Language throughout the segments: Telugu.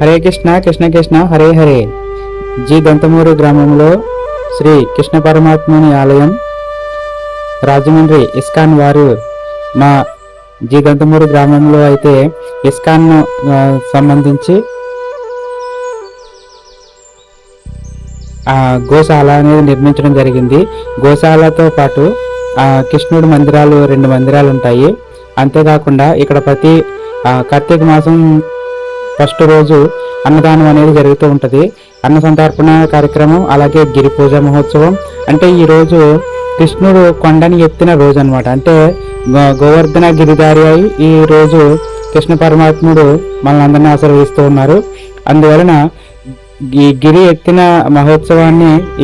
హరే కృష్ణ కృష్ణ కృష్ణ హరే హరే. జి దంతమూరు గ్రామంలో శ్రీ కృష్ణ పరమాత్మని ఆలయం రాజమండ్రి ఇస్కాన్ వారు మా జి దంతమూరు గ్రామంలో అయితే ఇస్కాన్ సంబంధించి గోశాల అనేది నిర్మించడం జరిగింది. గోశాలతో పాటు కృష్ణుడు కృష్ణుడి మందిరాలు రెండు మందిరాలు ఉంటాయి. అంతేకాకుండా ఇక్కడ ప్రతి కార్తీక మాసం ఫస్ట్ రోజు అన్నదానం అనేది జరుగుతూ ఉంటుంది. అన్న సంతర్పణ కార్యక్రమం అలాగే గిరి పూజ మహోత్సవం. అంటే ఈరోజు కృష్ణుడు కొండని ఎత్తిన రోజు అన్నమాట అంటే గో- గోవర్ధన గిరిదారి అయి ఈ రోజు కృష్ణ పరమాత్ముడు మనల్ని అందరినీ ఆశీర్వదిస్తూ ఉన్నారు. అందువలన ఈ గిరి ఎత్తిన మహోత్సవాన్ని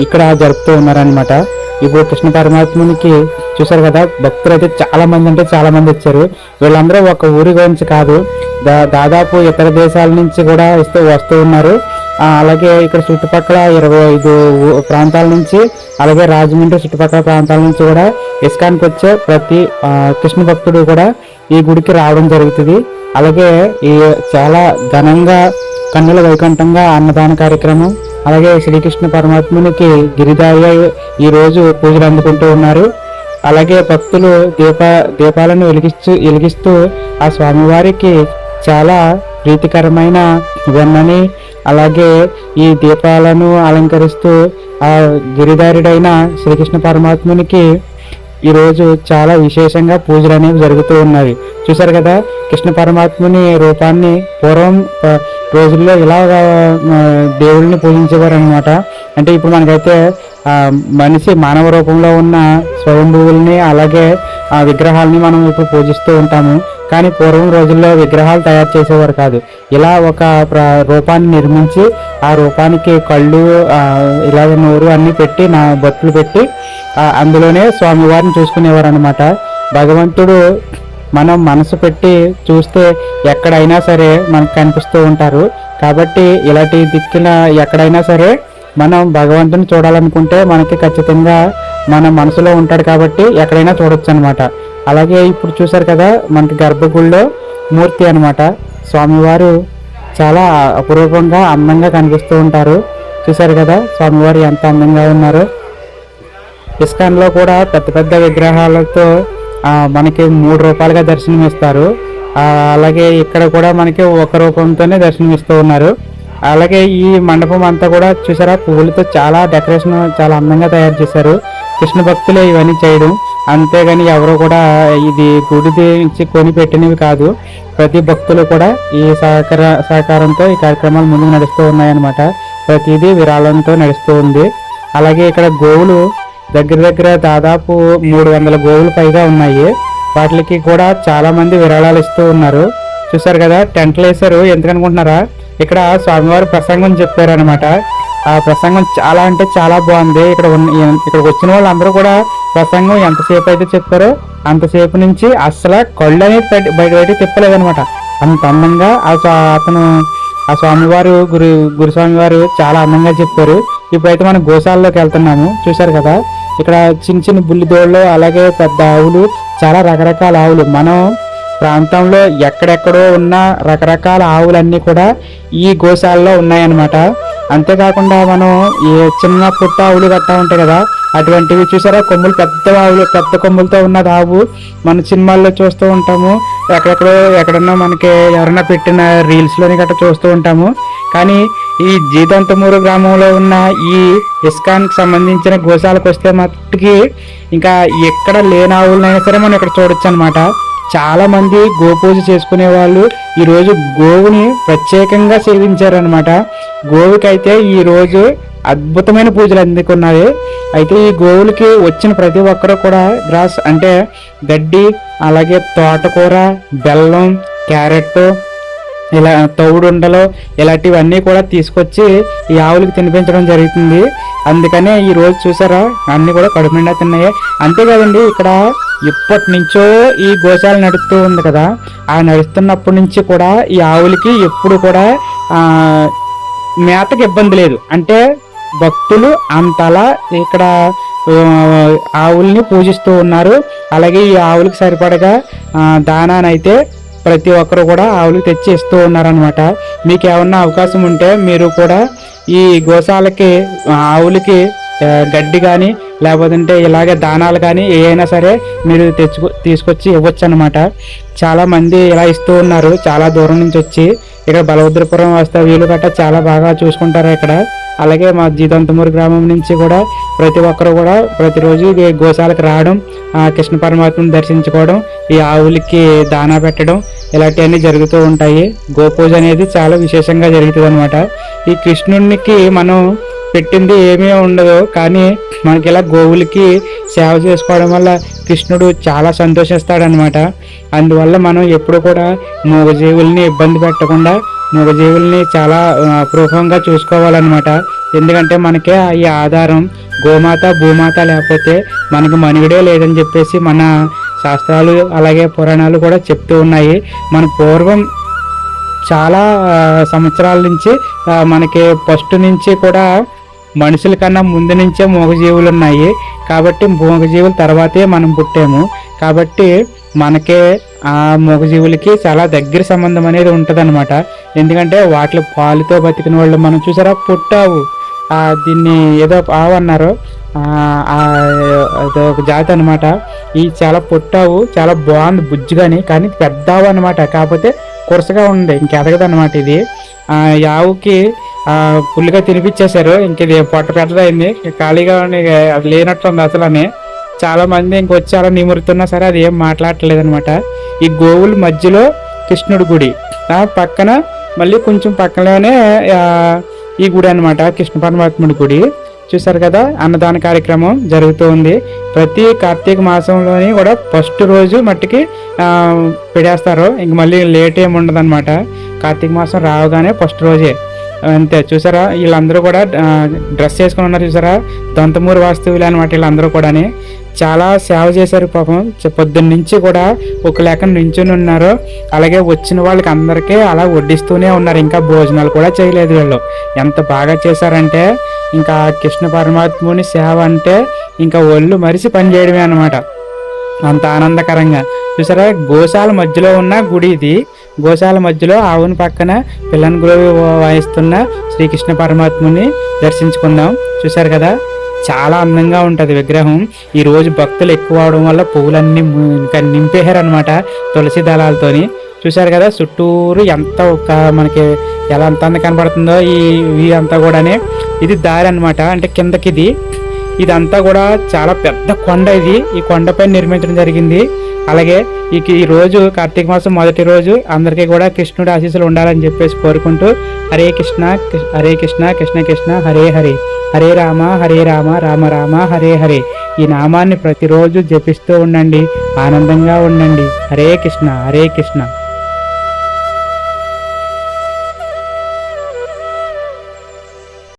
ఇక్కడ జరుపుతూ ఉన్నారనమాట ఇప్పుడు కృష్ణ పరమాత్మునికి చూసారు కదా భక్తులు అయితే చాలా మంది అంటే చాలా మంది వచ్చారు. వీళ్ళందరూ ఒక ఊరి గురించి కాదు దా దాదాపు ఇతర దేశాల నుంచి కూడా వస్తూ వస్తూ ఉన్నారు. అలాగే ఇక్కడ చుట్టుపక్కల ఇరవై ఐదు ప్రాంతాల నుంచి అలాగే రాజమండ్రి చుట్టుపక్కల ప్రాంతాల నుంచి కూడా ఇస్కాన్కి వచ్చే ప్రతి కృష్ణ భక్తుడు కూడా ఈ గుడికి రావడం జరుగుతుంది. అలాగే ఈ చాలా ఘనంగా కన్నుల వైకుంఠంగా అన్నదాన కార్యక్రమం అలాగే శ్రీకృష్ణ పరమాత్మునికి గిరిదాయ ఈ రోజు పూజలు అందుకుంటూ ఉన్నారు. అలాగే భక్తులు దీప దీపాలను వెలిగిస్తూ వెలిగిస్తూ ఆ స్వామివారికి చాలా ప్రీతికరమైన వెన్నని అలాగే ఈ దీపాలను అలంకరిస్తూ ఆ గిరిధారుడైన శ్రీకృష్ణ పరమాత్మునికి ఈరోజు చాలా విశేషంగా పూజలు అనేవి జరుగుతూ ఉన్నవి. చూసారు కదా కృష్ణ పరమాత్ముని రూపాన్ని పూర్వం రోజుల్లో ఇలా దేవుడిని పూజించేవారు అనమాట అంటే ఇప్పుడు మనకైతే మనిషి మానవ రూపంలో ఉన్న స్వయంభువుల్ని అలాగే ఆ విగ్రహాలని మనం ఇప్పుడు పూజిస్తూ ఉంటాము. కానీ పూర్వం రోజుల్లో విగ్రహాలు తయారు చేసేవారు కాదు. ఇలా ఒక రూపాన్ని నిర్మించి ఆ రూపానికి కళ్ళు ఇలాగ నోరు అన్నీ పెట్టి నా బొట్లు పెట్టి అందులోనే స్వామివారిని చూసుకునేవారు అనమాట భగవంతుడు మనం మనసు పెట్టి చూస్తే ఎక్కడైనా సరే మనకు కనిపిస్తూ ఉంటారు. కాబట్టి ఇలాంటి దిక్కున ఎక్కడైనా సరే మనం భగవంతుని చూడాలనుకుంటే మనకి ఖచ్చితంగా మన మనసులో ఉంటాడు కాబట్టి ఎక్కడైనా చూడొచ్చు అనమాట అలాగే ఇప్పుడు చూసారు కదా మనకి గర్భగుడిలో మూర్తి అనమాట స్వామివారు చాలా అపురూపంగా అందంగా కనిపిస్తూ ఉంటారు. చూసారు కదా స్వామివారు ఎంత అందంగా ఉన్నారు. ఇస్కాన్లో కూడా పెద్ద పెద్ద విగ్రహాలతో మనకి మూడు రూపాయలుగా దర్శనం ఇస్తారు అలాగే ఇక్కడ కూడా మనకి ఒక రూపంతోనే దర్శనం ఇస్తూ ఉన్నారు. అలాగే ఈ మండపం అంతా కూడా చూసారా పువ్వులతో చాలా డెకరేషన్ చాలా అందంగా తయారు చేశారు. కృష్ణ భక్తులే ఇవన్నీ చేయడం. అంతేగాని ఎవరు కూడా ఇది గుడి నుంచి కొని పెట్టినవి కాదు. ప్రతి భక్తులు కూడా ఈ సహకార సహకారంతో ఈ కార్యక్రమాలు ముందుకు నడుస్తూ ఉన్నాయన్నమాట. ప్రతిదీ విరాళంతో నడుస్తూ ఉంది. అలాగే ఇక్కడ గోవులు దగ్గర దగ్గర దాదాపు మూడు వందల గోవులు పైగా ఉన్నాయి. వాటికి కూడా చాలామంది విరాళాలు ఇస్తూ ఉన్నారు. చూసారు కదా టెంట్లు వేశారు. ఎందుకనుకుంటున్నారా ఇక్కడ స్వామివారి ప్రసంగం చెప్పారు అనమాట ఆ ప్రసంగం చాలా అంటే చాలా బాగుంది. ఇక్కడ ఇక్కడికి వచ్చిన వాళ్ళందరూ కూడా ప్రసంగం ఎంతసేపు అయితే చెప్పారో అంతసేపు నుంచి అస్సలు కళ్ళు అనేది బయట బయట తిప్పలేదనమాట అంత అందంగా ఆ అతను ఆ స్వామివారు గురు గురుస్వామి వారు చాలా అందంగా చెప్పారు. ఇప్పుడైతే మనం గోశాలలోకి వెళ్తున్నాము. చూశారు కదా? ఇక్కడ చిన్న చిన్న బుల్లిదోళ్ళు అలాగే పెద్ద ఆవులు చాలా రకరకాల ఆవులు. మనం ప్రాంతంలో ఎక్కడెక్కడో ఉన్న రకరకాల ఆవులన్నీ కూడా ఈ గోశాలలో ఉన్నాయన్నమాట. అంతేకాకుండా మనం ఏ చిన్న పుట్ట ఆవులు కట్టా ఉంటాయి కదా అటువంటివి చూసారా? కొమ్ములు పెద్ద ఆవులు పెద్ద కొమ్ములతో ఉన్నది ఆవు. మన సినిమాల్లో చూస్తూ ఉంటాము. ఎక్కడెక్కడో ఎక్కడన్నా మనకి ఎవరైనా పెట్టిన రీల్స్లోని గట్రా చూస్తూ ఉంటాము. కానీ ఈ జీతంతమూరు గ్రామంలో ఉన్న ఈ ఇస్కాన్కి సంబంధించిన గోశాలకు వస్తే మట్టుకి ఇంకా ఎక్కడ లేని ఆవులనైనా సరే మనం ఇక్కడ చూడొచ్చు అనమాట చాలా మంది గోపూజ చేసుకునే వాళ్ళు ఈరోజు గోవుని ప్రత్యేకంగా సేవించారనమాట గోవుకైతే ఈ రోజు అద్భుతమైన పూజలు అందుకున్నాయి. అయితే ఈ గోవులకి వచ్చిన ప్రతి ఒక్కరు కూడా గ్రాస్ అంటే గడ్డి అలాగే తోటకూర బెల్లం క్యారెట్ ఇలా తౌడుండలు ఇలాంటివన్నీ కూడా తీసుకొచ్చి ఈ ఆవులకి తినిపించడం జరుగుతుంది. అందుకనే ఈ రోజు చూసారా అన్నీ కూడా కడుపు నిండా తిన్నాయి. అంతేకాదండి ఇక్కడ ఇప్పటి నుంచో ఈ గోశాల నడుస్తూ ఉంది కదా. ఆ నడుస్తున్నప్పటి నుంచి కూడా ఈ ఆవులకి ఎప్పుడు కూడా మేతకి ఇబ్బంది లేదు. అంటే భక్తులు అంతలా ఇక్కడ ఆవుల్ని పూజిస్తూ ఉన్నారు. అలాగే ఈ ఆవులకి సరిపడగా దానానైతే ప్రతి ఒక్కరు కూడా ఆవులు తెచ్చి ఇస్తూ ఉన్నారనమాట మీకు ఏమన్నా అవకాశం ఉంటే మీరు కూడా ఈ గోశాలకి ఆవులకి గడ్డి కానీ లేకపోతే ఇలాగే దానాలు కానీ ఏవైనా సరే మీరు తెచ్చుకో తీసుకొచ్చి ఇవ్వచ్చు అనమాట చాలా మంది ఇలా ఇస్తూ ఉన్నారు చాలా దూరం నుంచి వచ్చి. ఇక్కడ బలభద్రపురం వస్తే వీలు గట్ట చాలా బాగా చూసుకుంటారు ఇక్కడ. అలాగే మా జీతంతమూరు గ్రామం నుంచి కూడా ప్రతి ఒక్కరు కూడా ప్రతిరోజు గోశాలకు రావడం కృష్ణ పరమాత్మను దర్శించుకోవడం ఈ ఆవులకి దానా పెట్టడం ఇలాంటివన్నీ జరుగుతూ ఉంటాయి. గోపూజ అనేది చాలా విశేషంగా జరుగుతుంది అనమాట ఈ కృష్ణునికి మనం పెట్టింది ఏమీ ఉండదు. కానీ మనకి ఇలా గోవులకి సేవ చేసుకోవడం వల్ల కృష్ణుడు చాలా సంతోషిస్తాడనమాట అందువల్ల మనం ఎప్పుడు కూడా మూగజీవుల్ని ఇబ్బంది పెట్టకుండా మూగజీవుల్ని చాలా అపరూపంగా చూసుకోవాలన్నమాట. ఎందుకంటే మనకే ఈ ఆధారం గోమాత భూమాత లేకపోతే మనకు మనుగడే లేదని చెప్పేసి మన శాస్త్రాలు అలాగే పురాణాలు కూడా చెప్తూ ఉన్నాయి. మన పూర్వం చాలా సంవత్సరాల నుంచి మనకి ఫస్ట్ నుంచి కూడా మనుషుల కన్నా ముందు నుంచే మూగజీవులు ఉన్నాయి. కాబట్టి మూగజీవుల తర్వాతే మనం పుట్టాము. కాబట్టి మనకే ఆ మూగజీవులకి చాలా దగ్గర సంబంధం అనేది ఉంటుందన్నమాట. ఎందుకంటే వాటి పాలుతో బతికిన వాళ్ళు మనం చూసారా? పుట్టావు. దీన్ని ఏదో ఆవు అన్నారు ఒక జాతి అనమాట ఈ చాలా పొట్టావు చాలా బాగుంది బుజ్జిగాని కానీ పెద్దావు అనమాట కాకపోతే కురసగా ఉంది ఇంకెదగదు అనమాట ఇది. ఆవుకి ఫుల్గా పుల్లిగా తినిపించేశారు ఇంక ఇది పొట్ట పెద్దదైంది ఖాళీగా ఉండి అది లేనట్టుంది అసలు అని చాలా మంది ఇంకొచ్చి అలా నిమురుతున్నా సరే అది ఏం మాట్లాడట్లేదు అనమాట ఈ గోవుల మధ్యలో కృష్ణుడి గుడి. పక్కన మళ్ళీ కొంచెం పక్కనే ఈ గుడి అనమాట కృష్ణ పరమాత్ముడి గుడి. చూసారు కదా అన్నదాన కార్యక్రమం జరుగుతూ ఉంది. ప్రతి కార్తీక మాసంలోని కూడా ఫస్ట్ రోజు మట్టికి పెడేస్తారు ఇంక మళ్ళీ లేట్ ఏమి ఉండదు అనమాట కార్తీక మాసం రావగానే ఫస్ట్ రోజే. అంతే చూసారా? వీళ్ళందరూ కూడా డ్రెస్ వేసుకుని ఉన్నారు చూసారా? దొంతమూరు వాస్తువులు అనమాట వీళ్ళందరూ కూడాని. చాలా సేవ చేశారు పాపం. పొద్దున్న నుంచి కూడా ఒక లెక్క నించుని ఉన్నారు. అలాగే వచ్చిన వాళ్ళకి అందరికీ అలా వడ్డిస్తూనే ఉన్నారు. ఇంకా భోజనాలు కూడా చేయలేదు వీళ్ళు. ఎంత బాగా చేశారంటే ఇంకా కృష్ణ పరమాత్ముని సేవ అంటే ఇంకా ఒళ్ళు మరిసి పనిచేయడమే అనమాట అంత ఆనందకరంగా. చూసారా గోశాల మధ్యలో ఉన్న గుడి ఇది. గోశాల మధ్యలో ఆవుని పక్కన పిల్లని గురువు వాయిస్తున్న శ్రీకృష్ణ పరమాత్ముని దర్శించుకుందాం. చూసారు కదా చాలా అందంగా ఉంటుంది విగ్రహం. ఈరోజు భక్తులు ఎక్కువ అవడం వల్ల పువ్వులన్నీ ఇంకా నింపేశారు అనమాట తులసి దళాలతోని. చూసారు కదా చుట్టూరు ఎంత ఒక మనకి ఎలా అంత అంద కనబడుతుందో ఈ ఈ అంతా కూడానే. ఇది దారి అన్నమాట అంటే కిందకి ఇది ఇదంతా కూడా చాలా పెద్ద కొండ ఇది. ఈ కొండపై నిర్మించడం జరిగింది. అలాగే ఈ ఈ రోజు కార్తీక మాసం మొదటి రోజు అందరికీ కూడా కృష్ణుడి ఆశీస్సులు ఉండాలని చెప్పేసి కోరుకుంటూ హరే కృష్ణ హరే కృష్ణ కృష్ణ కృష్ణ హరే హరే. హరే రామ హరే రామ రామ రామ హరే హరే. ఈ నామాన్ని ప్రతిరోజు జపిస్తూ ఉండండి. ఆనందంగా ఉండండి. హరే కృష్ణ హరే కృష్ణ.